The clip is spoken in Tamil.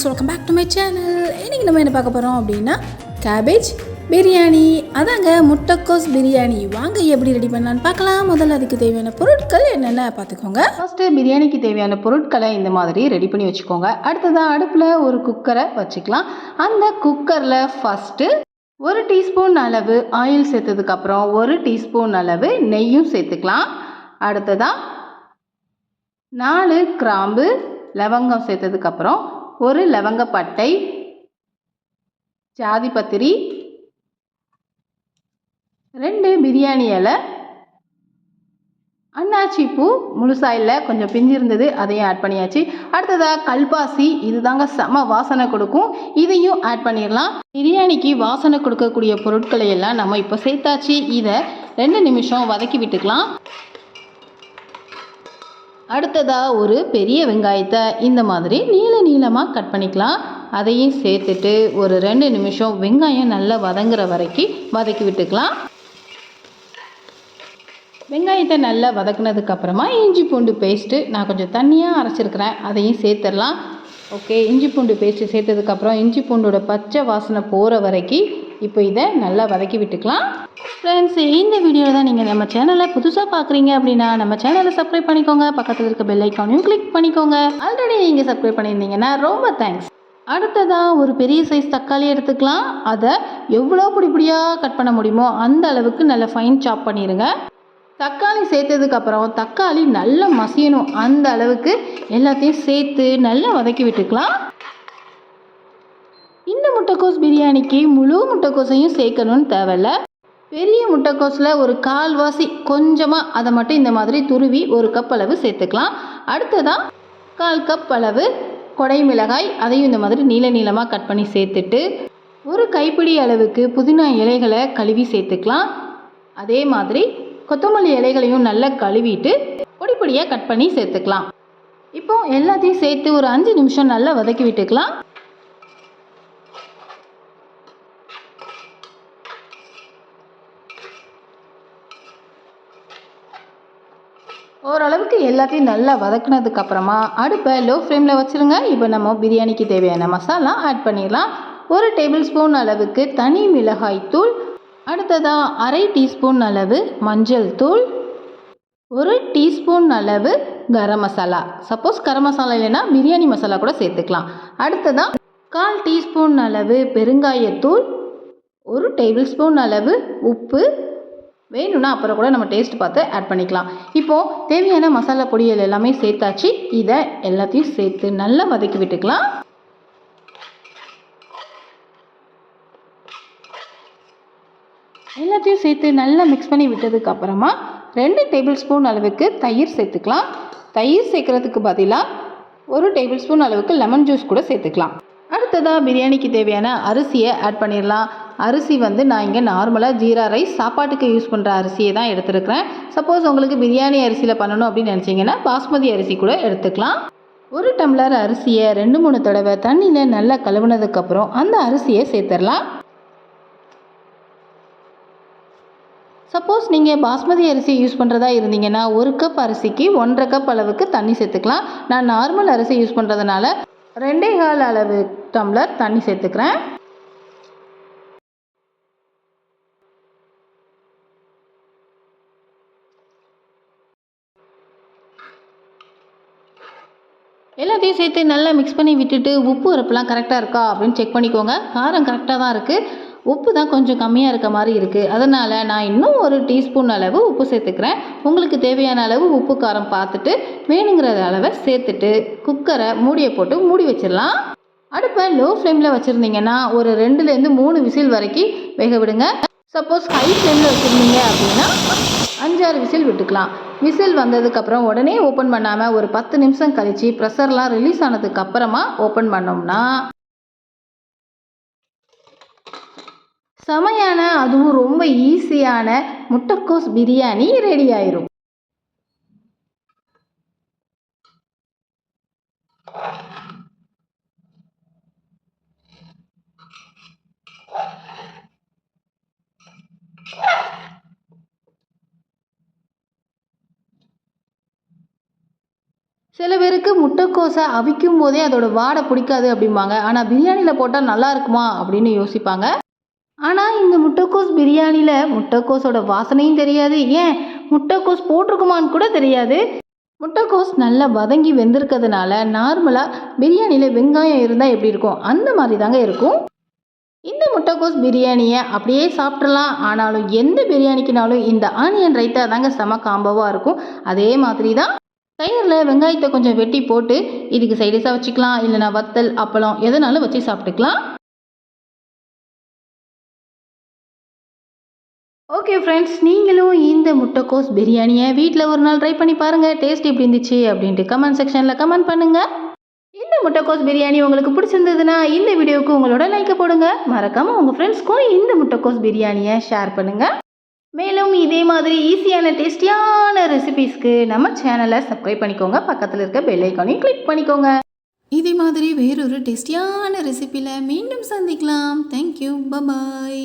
Friends welcome back to my channel இன்றைக்கி நம்ம என்ன பார்க்க போகிறோம் அப்படின்னா கேபேஜ் பிரியாணி அதாங்க முட்டைக்கோஸ் பிரியாணி வாங்க எப்படி ரெடி பண்ணலான்னு பார்க்கலாம். முதல்ல அதுக்கு தேவையான பொருட்கள் என்னென்ன பார்த்துக்கோங்க. ஃபஸ்ட்டு பிரியாணிக்கு தேவையான பொருட்களை இந்த மாதிரி ரெடி பண்ணி வச்சுக்கோங்க. அடுத்ததாக அடுப்பில் ஒரு குக்கரை வச்சுக்கலாம். அந்த குக்கரில் ஃபஸ்ட்டு ஒரு டீஸ்பூன் அளவு ஆயில் சேர்த்ததுக்கப்புறம் ஒரு டீஸ்பூன் அளவு நெய்யும் சேர்த்துக்கலாம். அடுத்ததாக நாலு கிராம்பு லவங்கம் சேர்த்ததுக்கப்புறம் ஒரு லவங்கப்பட்டை ஜாதிபத்திரி ரெண்டு பிரியாணி இலை அன்னாச்சி பூ முழுசா இல்லை கொஞ்சம் பிஞ்சு இருந்தது அதையும் ஆட் பண்ணியாச்சு. அடுத்ததாக கல்பாசி இதுதாங்க செம வாசனை கொடுக்கும். இதையும் ஆட் பண்ணிடலாம். பிரியாணிக்கு வாசனை கொடுக்கக்கூடிய பொருட்களை எல்லாம் நம்ம இப்போ சேர்த்தாச்சு. இதை ரெண்டு நிமிஷம் வதக்கி விட்டுக்கலாம். அடுத்ததாக ஒரு பெரிய வெங்காயத்தை இந்த மாதிரி நீள நீளமாக கட் பண்ணிக்கலாம். அதையும் சேர்த்துட்டு ஒரு ரெண்டு நிமிஷம் வெங்காயம் நல்லா வதங்குற வரைக்கும் வதக்கி விட்டுக்கலாம். வெங்காயத்தை நல்லா வதக்குனதுக்கு அப்புறமா இஞ்சி பூண்டு பேஸ்ட்டு நான் கொஞ்சம் தண்ணியாக அரைச்சிருக்கிறேன். அதையும் சேர்த்துடலாம். ஓகே இஞ்சி பூண்டு பேஸ்ட்டு சேர்த்ததுக்கப்புறம் இஞ்சி பூண்டோட பச்சை வாசனை போகிற வரைக்கும் இப்போ இதை நல்லா வதக்கி விட்டுக்கலாம். ஃப்ரெண்ட்ஸ் இந்த வீடியோவில் தான் நீங்கள் நம்ம சேனலை புதுசாக பார்க்குறீங்க அப்படின்னா நம்ம சேனலை சப்ஸ்கிரைப் பண்ணிக்கோங்க. பக்கத்தில் இருக்க பெல் ஐக்கானையும் கிளிக் பண்ணிக்கோங்க. ஆல்ரெடி நீங்கள் சப்ஸ்கிரைப் பண்ணியிருந்தீங்கன்னா ரொம்ப தேங்க்ஸ் அடுத்ததாக ஒரு பெரிய சைஸ் தக்காளி எடுத்துக்கலாம். அதை எவ்வளோ பொடி கட் பண்ண முடியுமோ அந்த அளவுக்கு நல்லா ஃபைன் சாப் பண்ணிடுங்க தக்காளி சேர்த்ததுக்கப்புறம் தக்காளி நல்லா மசியணும். அந்த அளவுக்கு எல்லாத்தையும் சேர்த்து நல்லா வதக்கி விட்டுக்கலாம். முட்டைக்கோஸ் பிரியாணிக்கு முழு முட்டைக்கோஸையும் சேர்க்கணும்னு தேவையில்ல. பெரிய முட்டைக்கோஸில் ஒரு கால்வாசி கொஞ்சமாக அதை மட்டும் இந்த மாதிரி துருவி ஒரு கப் அளவு சேர்த்துக்கலாம். அடுத்ததாக கால் கப் அளவு கொடை மிளகாய் அதையும் இந்த மாதிரி நீள நீளமாக கட் பண்ணி சேர்த்துட்டு ஒரு கைப்பிடி அளவுக்கு புதினா இலைகளை கழுவி சேர்த்துக்கலாம். அதே மாதிரி கொத்தமல்லி இலைகளையும் நல்லா கழுவிட்டு பொடி பொடியாக கட் பண்ணி சேர்த்துக்கலாம். இப்போ எல்லாத்தையும் சேர்த்து ஒரு அஞ்சு நிமிஷம் நல்லா வதக்கி விட்டுக்கலாம். ஓரளவுக்கு எல்லாத்தையும் நல்லா வதக்குனதுக்கு அப்புறமா அடுப்பை லோ ஃப்ளேமில் வச்சுருங்க. இப்போ நம்ம பிரியாணிக்கு தேவையான மசாலா ஆட் பண்ணிடலாம். ஒரு டேபிள் ஸ்பூன் அளவுக்கு தனி மிளகாய் தூள். அடுத்ததாக அரை டீஸ்பூன் அளவு மஞ்சள் தூள். ஒரு டீஸ்பூன் அளவு கரம் மசாலா. சப்போஸ் கரம் மசாலா இல்லைன்னா பிரியாணி மசாலா கூட சேர்த்துக்கலாம். அடுத்ததாக கால் டீஸ்பூன் அளவு பெருங்காயத்தூள். ஒரு டேபிள் ஸ்பூன் அளவு உப்பு. வேணும்னா அப்புறம் கூட நம்ம டேஸ்ட் பார்த்து ஆட் பண்ணிக்கலாம். இப்போது தேவையான மசாலா பொடிகள் எல்லாமே சேர்த்தாச்சு. இதை எல்லாத்தையும் சேர்த்து நல்லா வதக்கி விட்டுக்கலாம். எல்லாத்தையும் சேர்த்து நல்லா மிக்ஸ் பண்ணி விட்டதுக்கு அப்புறமா ரெண்டு டேபிள் ஸ்பூன் அளவுக்கு தயிர் சேர்த்துக்கலாம். தயிர் சேர்க்குறதுக்கு பதிலாக ஒரு டேபிள் ஸ்பூன் அளவுக்கு லெமன் ஜூஸ் கூட சேர்த்துக்கலாம். அடுத்ததாக பிரியாணிக்கு தேவையான அரிசியை ஆட் பண்ணிடலாம். அரிசி வந்து நான் இங்கே நார்மலாக ஜீரா ரைஸ் சாப்பாட்டுக்கு யூஸ் பண்ணுற அரிசியை தான் எடுத்துருக்கிறேன். சப்போஸ் உங்களுக்கு பிரியாணி அரிசியில் பண்ணணும் அப்படின்னு நினச்சிங்கன்னா பாஸ்மதி அரிசி கூட எடுத்துக்கலாம். ஒரு டம்ளர் அரிசியை ரெண்டு மூணு தடவை தண்ணியில் நல்லா கழுவுனதுக்கப்புறம் அந்த அரிசியை சேர்த்துடலாம். சப்போஸ் நீங்கள் பாஸ்மதி அரிசி யூஸ் பண்ணுறதா இருந்தீங்கன்னா ஒரு கப் அரிசிக்கு ஒன்றரை கப் அளவுக்கு தண்ணி சேர்த்துக்கலாம். நான் நார்மல் அரிசி யூஸ் பண்ணுறதுனால ரெண்டே கால் அளவு டம்ளர் தண்ணி சேர்த்துக்கிறேன். எல்லாத்தையும் சேர்த்து நல்லா மிக்ஸ் பண்ணி விட்டுட்டு உப்பு உரப்புலாம் கரெக்டாக இருக்கா அப்படின்னு செக் பண்ணிக்கோங்க. காரம் கரெக்டாக தான் இருக்குது உப்பு தான் கொஞ்சம் கம்மியாக இருக்க மாதிரி இருக்குது அதனால் நான் இன்னும் ஒரு டீஸ்பூன் அளவு உப்பு சேர்த்துக்கிறேன். உங்களுக்கு தேவையான அளவு உப்பு காரம் பார்த்துட்டு வேணுங்கிற அளவை சேர்த்துட்டு குக்கரை மூடியை போட்டு மூடி வச்சிடலாம். அடுப்பை லோ ஃப்ளேமில் வச்சுருந்தீங்கன்னா ஒரு ரெண்டுலேருந்து மூணு விசில் வரைக்கும் வேக விடுங்க. சப்போஸ் ஹை ஃப்ளேமில் வச்சுருந்தீங்க அப்படின்னா அஞ்சாறு விசில் விட்டுக்கலாம். விசில் வந்ததுக்கப்புறம் உடனே ஓப்பன் பண்ணாமல் ஒரு பத்து நிமிஷம் கழித்து ப்ரெஷர்லாம் ரிலீஸ் ஆனதுக்கப்புறமா ஓப்பன் பண்ணோம்னா. செமையான அதுவும் ரொம்ப ஈஸியான முட்டைக்கோஸ் பிரியாணி ரெடி ஆயிரும். சில பேருக்கு முட்டைக்கோஸை அவிக்கும் போதே அதோட வாடை பிடிக்காது அப்படிம்பாங்க. ஆனால் பிரியாணியில் போட்டால் நல்லா இருக்குமா? அப்படின்னு யோசிப்பாங்க. ஆனால் இந்த முட்டைக்கோஸ் பிரியாணியில் முட்டைக்கோஸோட வாசனையும் தெரியாது. ஏன்? முட்டைக்கோஸ் போட்டிருக்குமான்னு கூட தெரியாது. முட்டைக்கோஸ் நல்லா வதங்கி வெந்திருக்கிறதுனால நார்மலாக பிரியாணியில் வெங்காயம் இருந்தால் எப்படி இருக்கும்? அந்த மாதிரி தாங்க இருக்கும். இந்த முட்டைக்கோஸ் பிரியாணியை அப்படியே சாப்பிட்றலாம் ஆனாலும் எந்த பிரியாணிக்குனாலும் இந்த ஆனியன் ரைத்தா தாங்க செம காம்போவாக இருக்கும். அதே மாதிரி தான் தயிரில் வெங்காயத்தை கொஞ்சம் வெட்டி போட்டு இதுக்கு சைடிஷாக வச்சுக்கலாம் இல்லைனா வத்தல் அப்பளம் எதனாலும் வச்சு சாப்பிட்டுக்கலாம். ஓகே ஃப்ரெண்ட்ஸ் நீங்களும் இந்த முட்டைக்கோஸ் பிரியாணியை வீட்டில் ஒரு நாள் ட்ரை பண்ணி பாருங்கள் டேஸ்ட் எப்படி இருந்துச்சு அப்படின்ட்டு கமெண்ட் செக்ஷனில் கமெண்ட் பண்ணுங்கள் இந்த முட்டைக்கோஸ் பிரியாணி உங்களுக்கு பிடிச்சிருந்ததுன்னா இந்த வீடியோவுக்கு உங்களோட லைக்கை போடுங்க. மறக்காமல் உங்கள் ஃப்ரெண்ட்ஸ்க்கும் இந்த முட்டைக்கோஸ் பிரியாணியை ஷேர் பண்ணுங்கள் மேலும் இதே மாதிரி ஈஸியான டேஸ்டியான ரெசிபீஸ்க்கு நம்ம சேனலை சப்ஸ்கிரைப் பண்ணிக்கோங்க. பக்கத்தில் இருக்க பெல் ஐக்கானையும் கிளிக் பண்ணிக்கோங்க. இதே மாதிரி வேறொரு டேஸ்டியான ரெசிபியில் மீண்டும் சந்திக்கலாம். Thank you bye bye